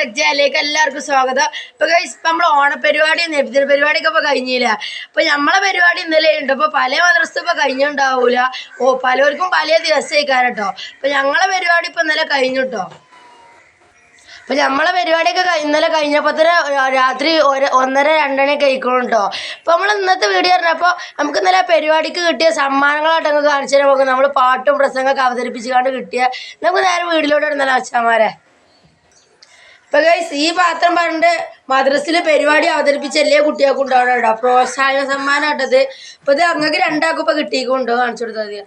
ടെക്ജയിലേക്ക് എല്ലാവർക്കും സ്വാഗതം. ഇപ്പൊ guys, ഇപ്പൊ നമ്മൾ ഓണപരിപാടി നബിദിന പരിപാടിയൊക്കെ ഇപ്പൊ കഴിഞ്ഞില്ല? അപ്പൊ നമ്മളെ പരിപാടി ഇന്നലെ ഉണ്ട്. അപ്പൊ പല മദ്രസ ഇപ്പൊ കഴിഞ്ഞുണ്ടാവൂല ഓ പലർക്കും പല ദിവസമായിക്കാരം കേട്ടോ അപ്പൊ ഞങ്ങളെ പരിപാടി ഇപ്പൊ ഇന്നലെ കഴിഞ്ഞു അപ്പൊ നമ്മളെ പരിപാടിയൊക്കെ ഇന്നലെ കഴിഞ്ഞപ്പോ തന്നെ രാത്രി ഒന്നര രണ്ടണി കഴിക്കണം അപ്പൊ നമ്മൾ ഇന്നത്തെ വീഡിയോ പറഞ്ഞപ്പോ നമുക്ക് ഇന്നലെ പരിപാടിക്ക് കിട്ടിയ സമ്മാനങ്ങളായിട്ട് അങ്ങ് കാണിച്ചു തരാൻ നമ്മൾ പാട്ടും പ്രസംഗമൊക്കെ അവതരിപ്പിച്ചുകൊണ്ട് കിട്ടിയ നമുക്ക് നേരെ വീട്ടിലോട്ട് ഇടുന്നല്ലോ അച്ഛന്മാരെ ഇപ്പൊ ഗൈസ് ഈ പാത്രം പറഞ്ഞിട്ട് മദ്രസിൽ പരിപാടി അവതരിപ്പിച്ച കുട്ടികൾക്ക് ഉണ്ടാവണം കേട്ടോ പ്രോത്സാഹന സമ്മാനം ഇട്ടത്. ഇപ്പൊ ഇത് അങ്ങക്ക് രണ്ടാൾക്കും ഇപ്പൊ കിട്ടിയിട്ടുണ്ടോ കാണിച്ചു കൊടുത്താൽ മതി.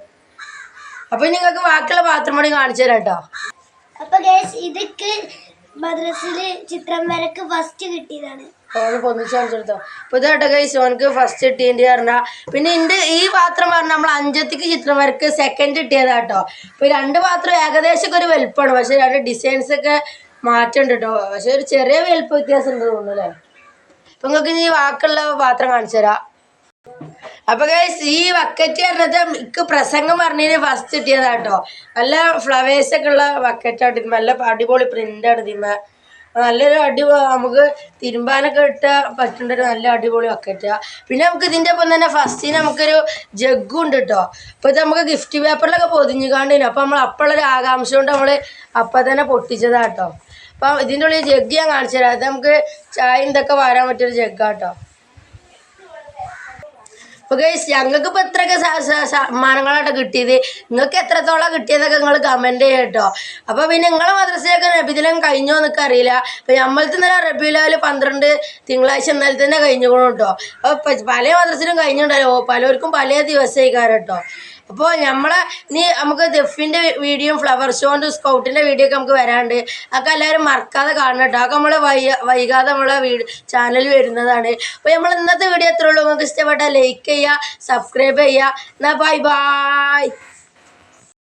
അപ്പൊ നിങ്ങൾക്ക് ബാക്കിയുള്ള പാത്രം കൂടി കാണിച്ചു തരാം കേട്ടോ അപ്പൊ ഗൈസ് ഇതൊക്കെ മദ്രസിൽ ചിത്രം വരക്ക് ഫസ്റ്റ് കിട്ടിയതാണ്. ഓന് പൊന്നിച്ച് കാണിച്ചു കൊടുത്തോ. ഇപ്പൊ ഇതാട്ടോ ഗൈസ് ഓനക്ക് ഫസ്റ്റ് കിട്ടിയതിന്റെ പറഞ്ഞ. പിന്നെ ഇന്റെ ഈ പാത്രം പറഞ്ഞ നമ്മൾ അഞ്ചത്തിക്ക് ചിത്രം വരക്ക് സെക്കൻഡ് കിട്ടിയതാട്ടോ ഇപ്പൊ രണ്ട് പാത്രം ഏകദേശം ഒക്കെ ഒരു വലുപ്പമാണ് പക്ഷെ രണ്ട് ഡിസൈൻസ് ഒക്കെ മാറ്റമുണ്ട് കേട്ടോ. പക്ഷെ ഒരു ചെറിയ വലുപ്പ വ്യത്യാസം ഉണ്ട് തോന്നുന്നു അല്ലേ? അപ്പൊ നിങ്ങൾക്ക് ഇനി വാക്കുള്ള പാത്രം കാണിച്ചു തരാം. അപ്പൊ ഈ വക്കറ്റ് പറഞ്ഞത് എനിക്ക് പ്രസംഗം പറഞ്ഞതിന് ഫസ്റ്റ് കിട്ടിയതാ കേട്ടോ. നല്ല ഫ്ലവേഴ്സ് ഒക്കെ ഉള്ള ബക്കറ്റാണ് ഇത് നല്ല അടിപൊളി പ്രിന്റാണ് ഇതിന്മേ നല്ലൊരു അടി നമുക്ക് തിരുമ്പാനൊക്കെ ഇട്ട പറ്റുന്ന ഒരു നല്ല അടിപൊളി വക്കറ്റ പിന്നെ നമുക്ക് ഇതിന്റെ ഒപ്പം തന്നെ ഫസ്റ്റിന് നമുക്കൊരു ജഗ്ഗും ഉണ്ട് കേട്ടോ. അപ്പോൾ ഇത് നമുക്ക് ഗിഫ്റ്റ് പേപ്പറിലൊക്കെ പൊതിഞ്ഞു പൊതിഞ്ഞുകാണ്ടിന് അപ്പോൾ നമ്മൾ അപ്പോഴൊരു ആകാംക്ഷ കൊണ്ട് നമ്മൾ അപ്പൊ തന്നെ പൊട്ടിച്ചതാട്ടോ അപ്പൊ ഇതിന്റെ ഉള്ളിൽ ജഗ് ഞാൻ കാണിച്ചു തരാം. അത് നമുക്ക് ചായ ഇതൊക്കെ വരാൻ പറ്റിയൊരു ജഗ്ഗാട്ടോ അപ്പൊ ഗൈസ് ഞങ്ങൾക്ക് ഇപ്പൊ എത്രയൊക്കെ സമ്മാനങ്ങളായിട്ട് കിട്ടിയത്? നിങ്ങൾക്ക് എത്രത്തോളം കിട്ടിയതൊക്കെ നിങ്ങൾ കമന്റ് ചെയ്യട്ടോ അപ്പൊ പിന്നെ നിങ്ങളെ മദ്രസയൊക്കെ റബിദിനം കഴിഞ്ഞോ എന്നൊക്കെ അറിയില്ല. അപ്പൊ നമ്മളത്തെ ഇന്നലെ റബിലാവിൽ പന്ത്രണ്ട് തിങ്കളാഴ്ച ഇന്നലെ തന്നെ കഴിഞ്ഞുകൊള്ളു കേട്ടോ അപ്പൊ പ- പല മദ്രസിനും കഴിഞ്ഞിട്ടുണ്ടല്ലോ പലർക്കും പല ദിവസമായി കേട്ടോ അപ്പോൾ നമ്മളെ നീ നമുക്ക് ദഫിന്റെ വീഡിയോ ഫ്ലവർ ഷോന്റെ സ്കൗട്ടിന്റെ വീഡിയോ ഒക്കെ നമുക്ക് വരാണ്ട്. അതൊക്കെ എല്ലാവരും മറക്കാതെ കാണണം കേട്ടോ. അതൊക്കെ നമ്മൾ വൈ വൈകാതെ നമ്മളെ വീട് ചാനൽ വരുന്നതാണ്. അപ്പോൾ നമ്മൾ ഇന്നത്തെ വീഡിയോ എത്ര ഉള്ളൂ. നിങ്ങൾക്ക് ഇഷ്ടപ്പെട്ടാൽ ലൈക്ക് ചെയ്യുക സബ്സ്ക്രൈബ് ചെയ്യുക. എന്നാൽ ബൈ ബൈ